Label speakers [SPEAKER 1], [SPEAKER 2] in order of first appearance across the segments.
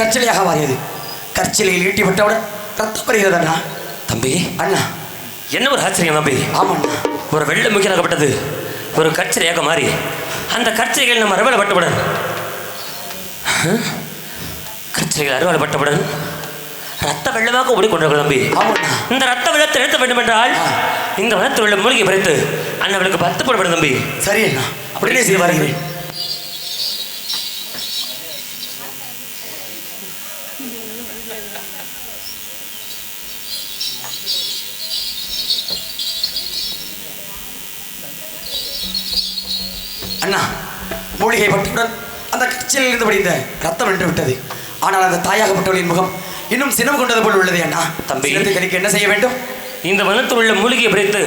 [SPEAKER 1] கற்சிலையாக மாறியது. கற்சிலையில் ஈட்டிவிட்டவுடன் ரத்தம் வருகிறது அண்ணா.
[SPEAKER 2] தம்பி.
[SPEAKER 1] அண்ணா.
[SPEAKER 2] என்ன ஒரு ஆச்சரியம் தம்பி?
[SPEAKER 1] ஆமாண்ணா.
[SPEAKER 2] ஒரு வெள்ள முக்கியமாகப்பட்டது ஒரு கச்சரையாக மாறி. அந்த கச்சைகள் நம்ம அறுவலைப்பட்டவுடன் கச்சைகள் அறுவலைப்பட்டவுடன் ரத்த வெள்ளமாக ஓடிக்கொண்டிருக்கிறது தம்பி. இந்த ரத்த வெள்ளத்தை நிறுத்த வேண்டும் என்றால் இந்த வனத்து வெள்ளம் மூலிகை பறித்து அண்ணவளுக்கு பத்து போடப்படும் தம்பி.
[SPEAKER 1] சரி அண்ணா. அப்படியே செய்து அண்ணா மூலிகை பட்டவுடன் அந்த கச்சிலில் இருந்து வடிந்த ரத்தம் நின்று விட்டது ஆனால் அந்த தாயாகப்பட்டவளின் முகம் இன்னும் சினம் கொண்டது போல் உள்ளது அண்ணா.
[SPEAKER 2] தம்பி.
[SPEAKER 1] கணிக்க என்ன செய்ய வேண்டும்?
[SPEAKER 2] இந்த வனத்தில் உள்ள மூலிகையை பறித்து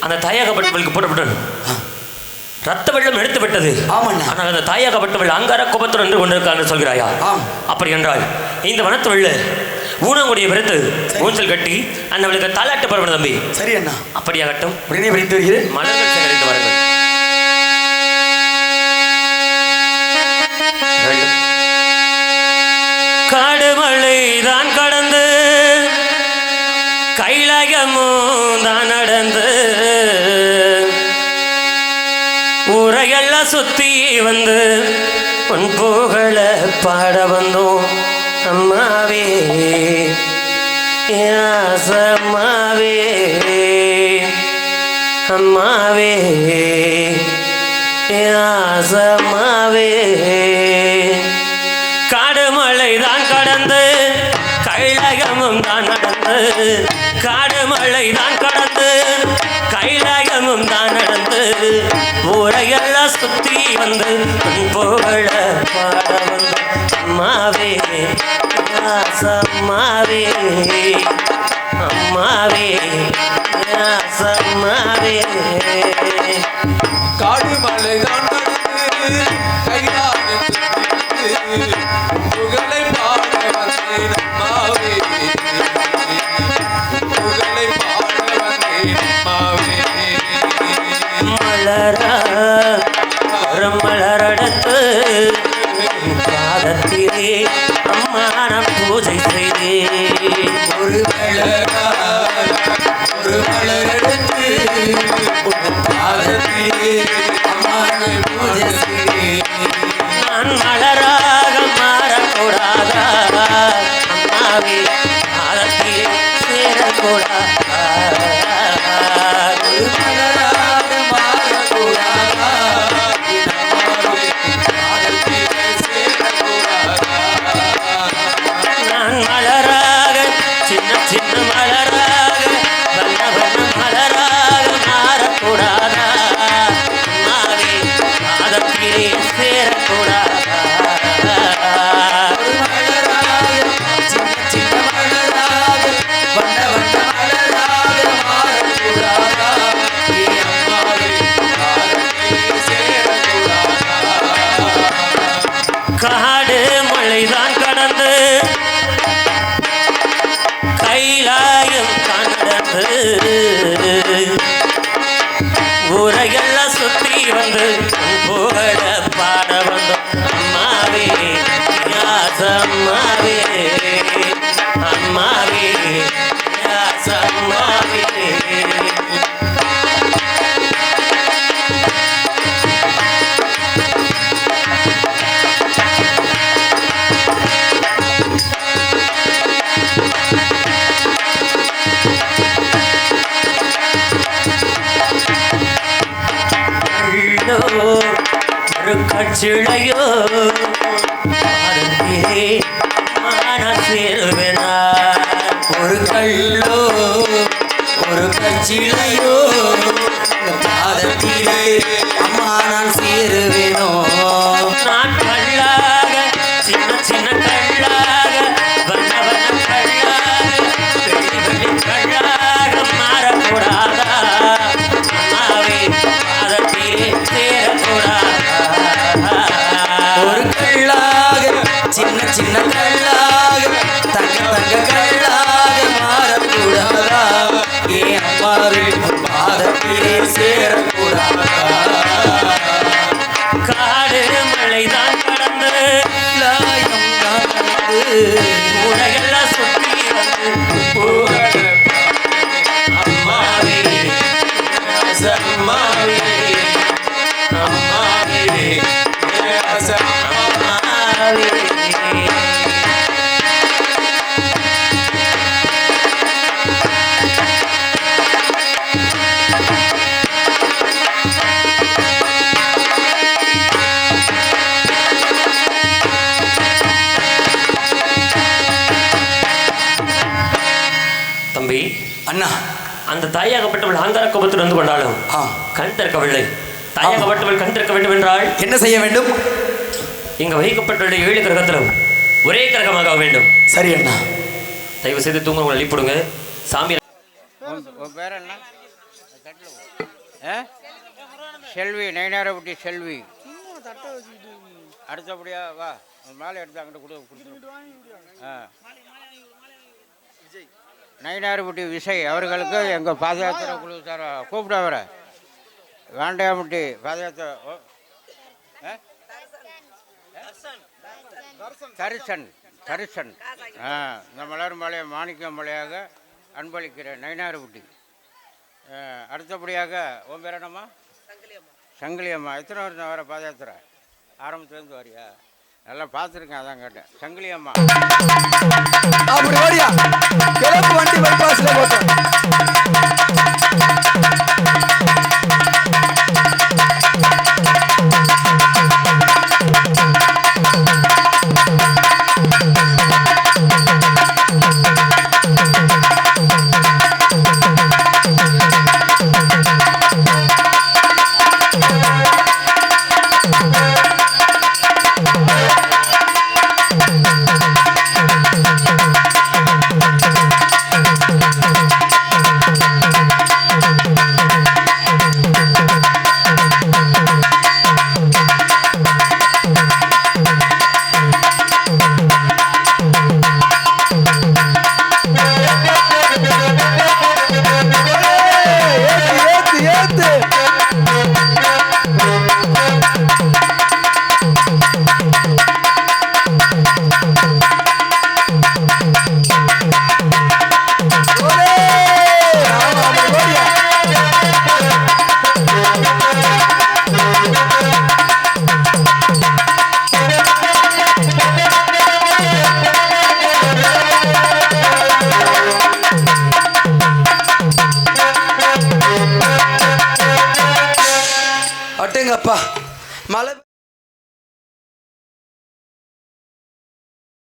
[SPEAKER 2] அந்த தாயாகப்பட்டவளுக்கு போடப்படும் ரத்த வெள்ளம் எடுத்து விட்டது.
[SPEAKER 1] ஆமாண்ணா.
[SPEAKER 2] ஆனால் அந்த தாயாகப்பட்டவள் அங்கார கோபத்துடன் நின்று கொண்டிருக்காள் என்று சொல்கிறாயா. அப்படி என்றால் இந்த வனத்தில் உள்ள ஊனங்குடியை பறித்து ஊஞ்சல் கட்டி அண்ணவளுக்கு தாலாட்டு பரவணும் தம்பி.
[SPEAKER 1] சரி அண்ணா.
[SPEAKER 2] அப்படியாகட்டும்.
[SPEAKER 1] உடனே படித்து வருகிறேன்.
[SPEAKER 2] மலர்கள் சேகரித்து வாருங்கள். தான் கடந்து கைலகமோ தான் நடந்து. ஊரையெல்லாம் சுத்தி வந்து உன் புகழ பாட வந்தோம். அம்மாவே அம்மாவே அம்மாவே யாசம்மாவே காடுமலை தான் கடந்து கைலகமும் தான் நடந்து காடுமலை தான் கடந்து கைலகமும் தான் நடந்து ஊரையெல்லாம் சுத்தி வந்து உன் புகழ பாட வந்து அம்மாவே அம்மாவே
[SPEAKER 3] அம்மாவே.
[SPEAKER 2] யாசம்மாவே நான் மலராக மாறக்கூடாதா? அம்மாவே சேரக்கூடாதா?
[SPEAKER 3] மலராக
[SPEAKER 2] மலைதான் கடந்து. கைலாயம் கடந்து. ஊரையெல்லாம் சுத்தி வந்து உன் புகழ பாட வந்தோம். அம்மாவே அம்மாவே அம்மாவே. சிழையோ மனசில் பாரதியே
[SPEAKER 1] ஒரு கல்லோ ஒரு கச்சிலையோ
[SPEAKER 2] அந்த தாயாகப்பட்டவள் ஆங்கார கோபத்தில் வந்து கொண்டாலும் கண் திறக்கவில்லை. தாயாகப்பட்டவள் கண் திறக்க வேண்டும் என்றால்
[SPEAKER 4] என்ன செய்ய வேண்டும்?
[SPEAKER 2] இங்கு வைக்கப்பட்டுள்ள ஏழு கிரகத்திலும் ஒரே கிரகமாக ஆக வேண்டும்.
[SPEAKER 4] சரி அண்ணா.
[SPEAKER 2] தயவு செய்து தூங்க உங்களை எழுப்பிடுங்க சாமி
[SPEAKER 5] பேர் என்ன? செல்வி நயனாரப்பட்டி செல்வி. அடுத்தபடியா வா. மாலை எடுத்து அங்கிட்டு கொடு கொடுத்துரு. ஆ. நயனாரப்பட்டி விசய் அவர்களுக்கு எங்கள் பாத யாத்திரை குழு சார் கூப்பிட வர வேண்டாமட்டி பாத யாத்திரை? தரிசன் தரிசன். ஆ இந்த மலர் மலையை மாணிக்க மலையாக அன்பளிக்கிறேன் நயினார்பட்டி அடுத்தபடியாக உன் பேர் என்னம்மா? சங்கிலி அம்மா எத்தனை வருஷம் வர பாத யாத்திரை ஆரம்பத்துலேருந்து வரியா? நல்லா பார்த்துருக்கேன் அதான் கேட்டேன். சங்கிலி அம்மா.
[SPEAKER 6] அப்படி ஓடியா? கிழக்கு வண்டி பைபாஸில் போட்டோம்.